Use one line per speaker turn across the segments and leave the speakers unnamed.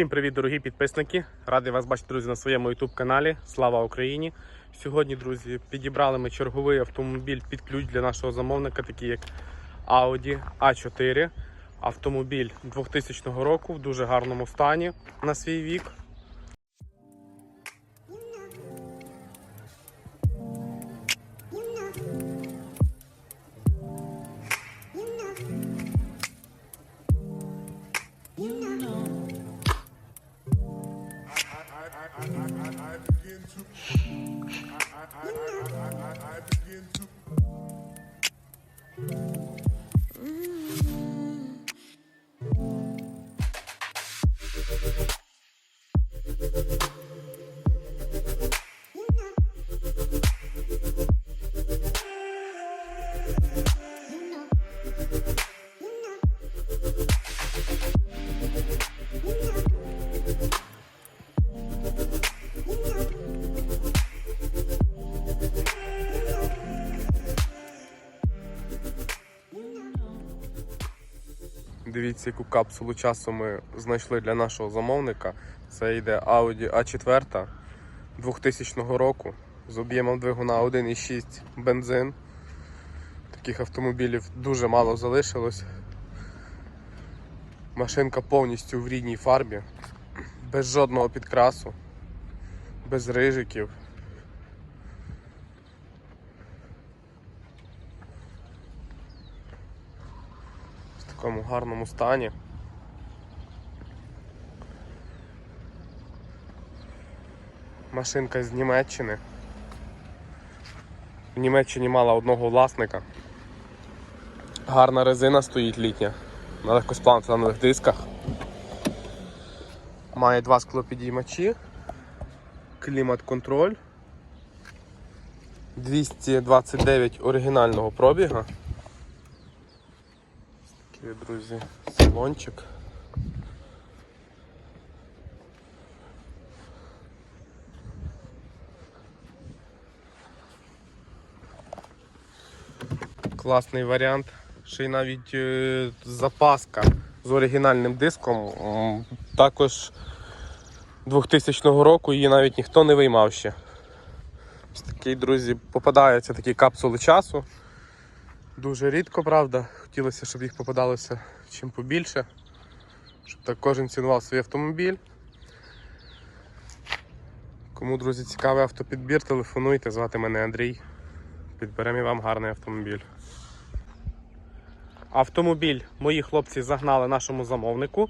Всім привіт, дорогі підписники! Радий вас бачити, друзі, на своєму YouTube каналі. Слава Україні! Сьогодні, друзі, підібрали ми черговий автомобіль під ключ для нашого замовника, такий як Audi A4. Автомобіль 2000 року в дуже гарному стані на свій вік. Дивіться, яку капсулу часу ми знайшли для нашого замовника. Це йде Audi A4 2000 року з об'ємом двигуна 1,6 бензин. Таких автомобілів дуже мало залишилось. Машинка повністю в рідній фарбі, без жодного підкрасу, без рижиків. В такому гарному стані. Машинка з Німеччини. В Німеччині мала одного власника. Гарна резина стоїть літня на легкосплавних дисках. Має два склопідіймачі, клімат-контроль, 229 оригінального пробіга. Такий, друзі, салончик. Класний варіант. Ще й навіть е, запаска з оригінальним диском. Також 2000 року її навіть ніхто не виймав ще. Ось такий, друзі, попадаються такі капсули часу. Дуже рідко, правда. Хотілося, щоб їх попадалося чим побільше, щоб так кожен цінував свій автомобіль. Кому, друзі, цікавий автопідбір, телефонуйте, звати мене Андрій. Підберемо і вам гарний автомобіль. Автомобіль мої хлопці загнали нашому замовнику.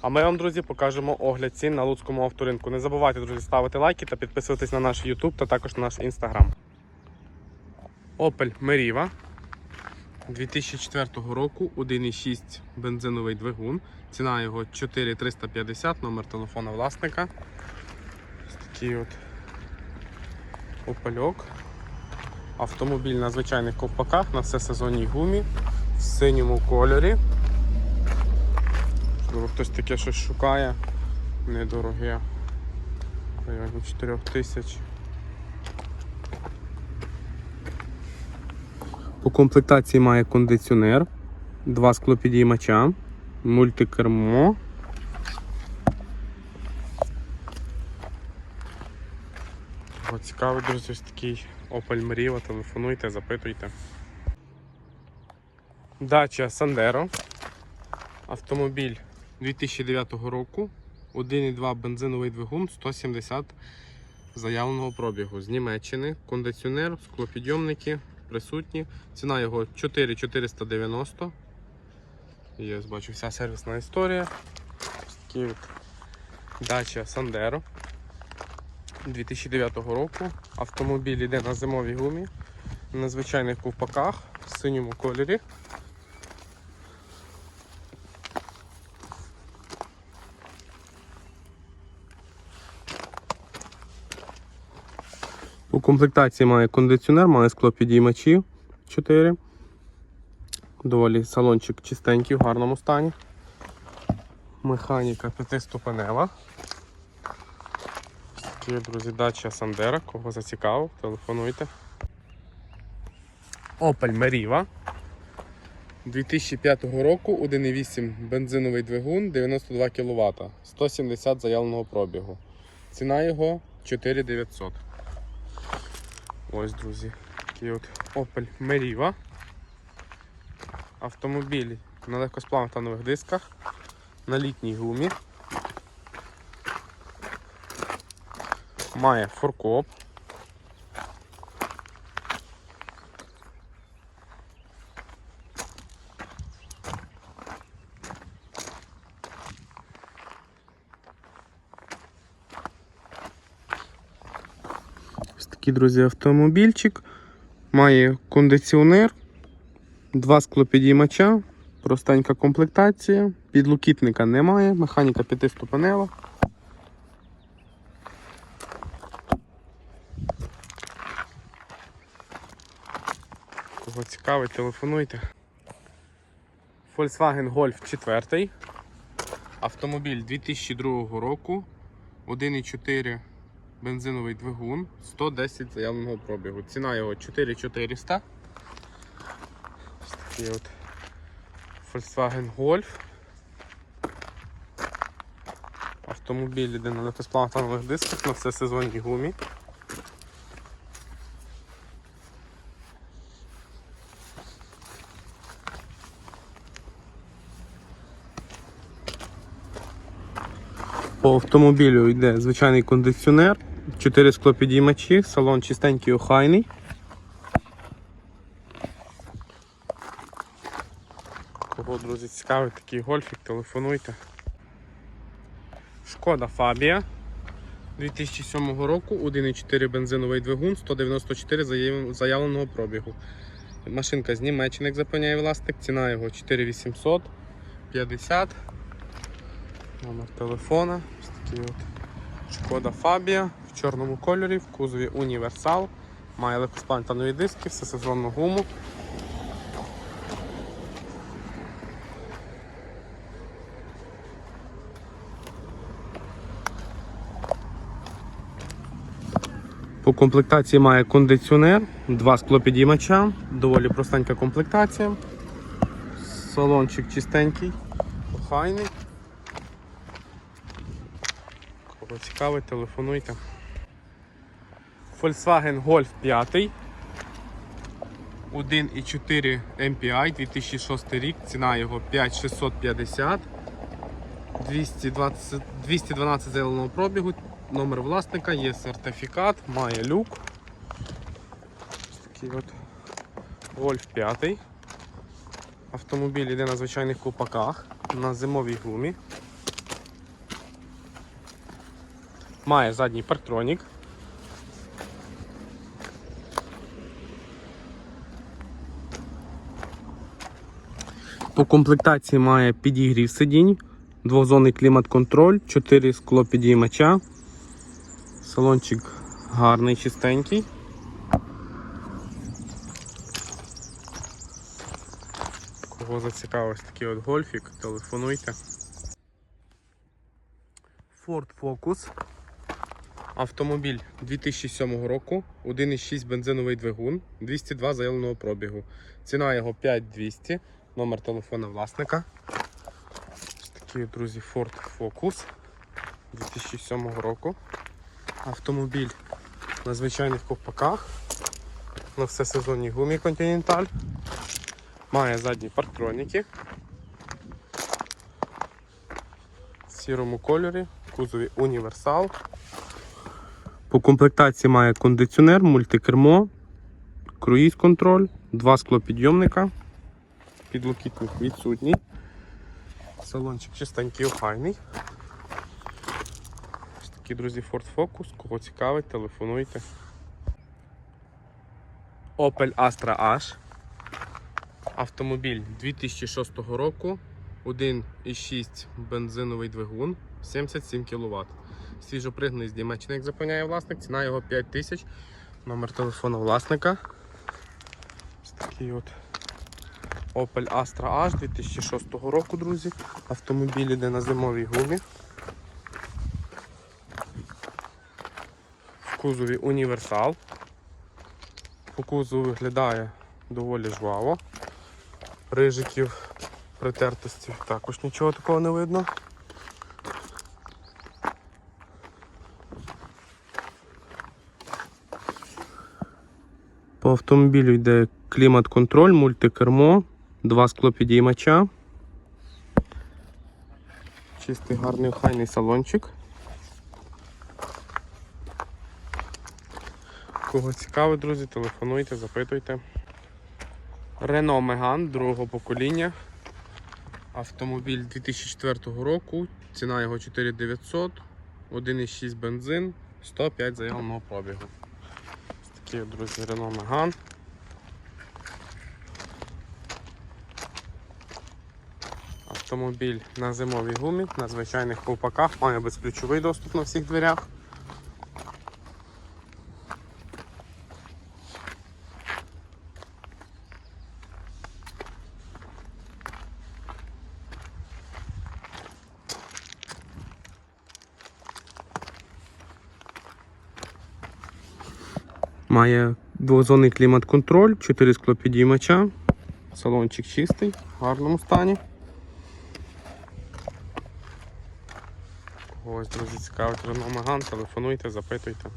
А ми вам, друзі, покажемо огляд цін на Луцькому авторинку. Не забувайте, друзі, ставити лайки та підписуватись на наш YouTube та також на наш Instagram. Opel Meriva 2004 року 1,6 бензиновий двигун. Ціна його 4350, номер телефона власника. Ось такий от опальок. Автомобіль на звичайних ковпаках на всесезонній гумі в синьому кольорі. Можливо, хтось таке щось шукає. Недороге. В районі 4 тисяч. Комплектації має кондиціонер, два склопідіймача, мультикермо. О, цікавий, друзі, ось такий Opel Meriva, телефонуйте, запитуйте. Дача Sandero. Автомобіль 2009 року. 1,2 бензиновий двигун 170 заявленого пробігу з Німеччини. Кондиціонер, склопідйомники присутні. Ціна його 4490. Є, бачу, вся сервісна історія. Такий Дача Сандеро 2009 року. Автомобіль йде на зимовій гумі, на звичайних ковпаках в синьому кольорі. Комплектації має кондиціонер, має склопідіймачі 4. Доволі салончик чистенький, в гарному стані. Механіка п'ятиступенева. Такі, друзі, дача Сандера, кого зацікавив, телефонуйте. Opel Meriva 2005 року 1,8 бензиновий двигун 92 кВт, 170 заявленого пробігу. Ціна його 4900. Ось, друзі, такий от Opel Meriva. Автомобіль на легкосплавних та нових дисках, на літній гумі. Має форкоп. Такий, друзі, автомобільчик. Має кондиціонер, два склопідіймача, простенька комплектація, підлокітника немає, механіка п'ятиступенева. Кого цікавить, телефонуйте. Volkswagen Golf 4. Автомобіль 2002 року. 1,4 бензиновий двигун, 110 заявленого пробігу. Ціна його 4400. Ось такий от Volkswagen Golf. Автомобіль йде на легкосплавних дисках на всесезонній гумі. По автомобілю йде звичайний кондиціонер, 4 склопідіймачі, салон чистенький охайний. Кого, друзі, цікавить такий гольфік, телефонуйте. Шкода Фабія 2007 року, 1,4 бензиновий двигун, 194 заявленого пробігу. Машинка з Німеччини, як запевняє власник, ціна його 4800 50. Номер телефона. Ось такий от Шкода Фабія в чорному кольорі, в кузові універсал. Має легкосплавні диски, всесезонну гуму. По комплектації має кондиціонер, два склопідіймача, доволі простенька комплектація. Салончик чистенький, охайний. Кого цікавить, телефонуйте. Volkswagen Golf 5. 1,4 MPI 2006 рік. Ціна його 5650. 220, 212 заявленого пробігу. Номер власника, є сертифікат, має люк. Ось такий от Golf 5. Автомобіль йде на звичайних купаках, на зимовій гумі. Має задній парктронік. По комплектації має підігрів сидінь, двохзонний клімат-контроль, 4 скло підіймача. Салончик гарний, чистенький. Кого зацікавив такий от гольфік, телефонуйте. Ford Focus. Автомобіль 2007 року, 1,6 бензиновий двигун, 202 заявленого пробігу. Ціна його 5200, номер телефона власника. Ось такі, друзі, Ford Focus 2007 року. Автомобіль на звичайних ковпаках, на всесезонній гумі Continental. Має задні парктроніки. В сірому кольорі, кузові універсал. По комплектації має кондиціонер, мультикермо, круїз контроль, два склопідйомника, підлокітник відсутній. Салончик чистенький охайний. Ось такі, друзі, Ford Focus. Кого цікавить, телефонуйте. Opel Astra H. Автомобіль 2006 року. 1,6 бензиновий двигун, 77 кВт. Свіжопригнаний з Німеччини, як запевняє власник, ціна його 5 тисяч. Номер телефону власника. Ось такий от Opel Astra H 2006 року, друзі. Автомобіль іде на зимовій гумі. В кузові універсал. По кузову виглядає доволі жваво. рижиків, притертості. Також нічого такого не видно. По автомобілю йде клімат-контроль, мультикермо, два склопідіймача. Чистий гарний охайний салончик. Кого цікаво, друзі, телефонуйте, запитуйте. Renault Megane другого покоління. Автомобіль 2004 року. Ціна його 4900, 1,6 бензин, 105 заявленого пробігу. Такий, друзі, Renault Megane. Автомобіль на зимовій гумі, на звичайних ковпаках, має безключовий доступ на всіх дверях. Має двозонний клімат-контроль, 4 склопідіймача, салончик чистий, в гарному стані. Ось, друзі, цікавить Renault Megane, телефонуйте, запитуйте.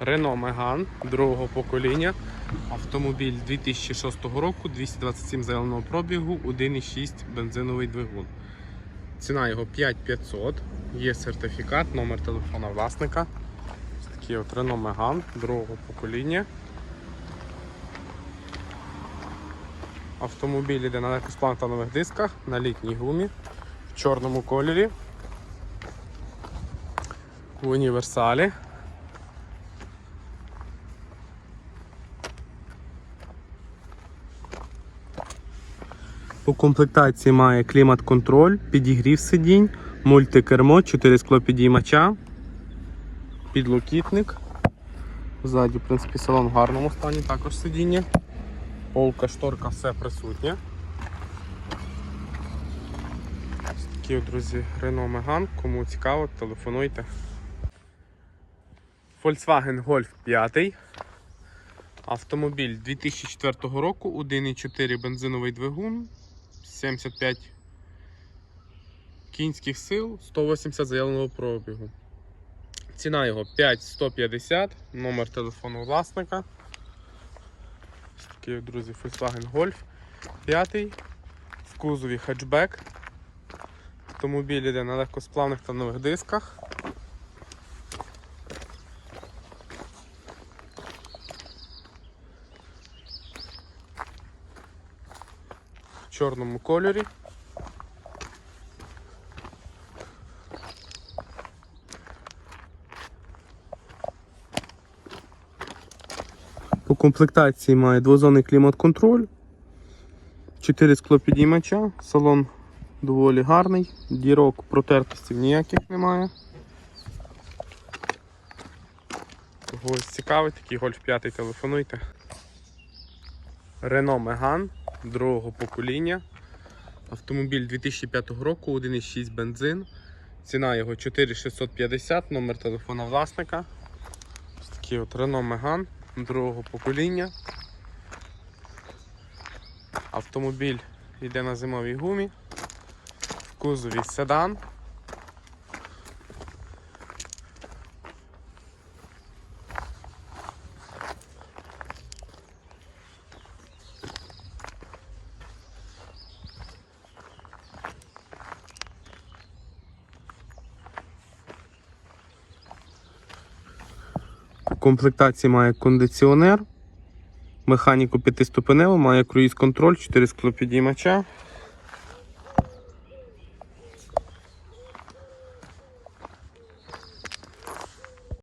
Renault Megane другого покоління. Автомобіль 2006 року, 227 заявленого пробігу, 1,6 бензиновий двигун. Ціна його 5500, є сертифікат, номер телефона власника. От Renault Megane другого покоління. Автомобіль йде на легкосплантанових дисках, на літній гумі, в чорному кольорі, в універсалі. По комплектації має клімат-контроль, підігрів сидінь, мультикермо, 4 склопідіймача, підлокітник. Ззаді, в принципі, салон в гарному стані, також сидіння. Полка, шторка, все присутнє. Ось Такі, друзі, Renault Megane. Кому цікаво, телефонуйте. Volkswagen Golf 5. Автомобіль 2004 року, 1,4 бензиновий двигун, 75 кінських сил, 180 заявленого пробігу. Ціна його 5150, номер телефону власника. Ось такий, друзі, Volkswagen Golf 5 в кузові хетчбек. Автомобіль йде на легкосплавних та нових дисках. В чорному кольорі. Комплектації має двозонний клімат-контроль, 4 склопідіймача, салон доволі гарний, дірок протертостів ніяких немає. Когось цікавить, такий гольф 5 телефонуйте. Renault Megane другого покоління. Автомобіль 2005 року, 1,6 бензин. Ціна його 4650, номер телефона власника. Ось такий от Renault Megane другого покоління. Автомобіль йде на зимовій гумі. В кузові седан. Комплектації має кондиціонер, механіку п'ятиступеневу, має круїз контроль, 4 склопідіймача,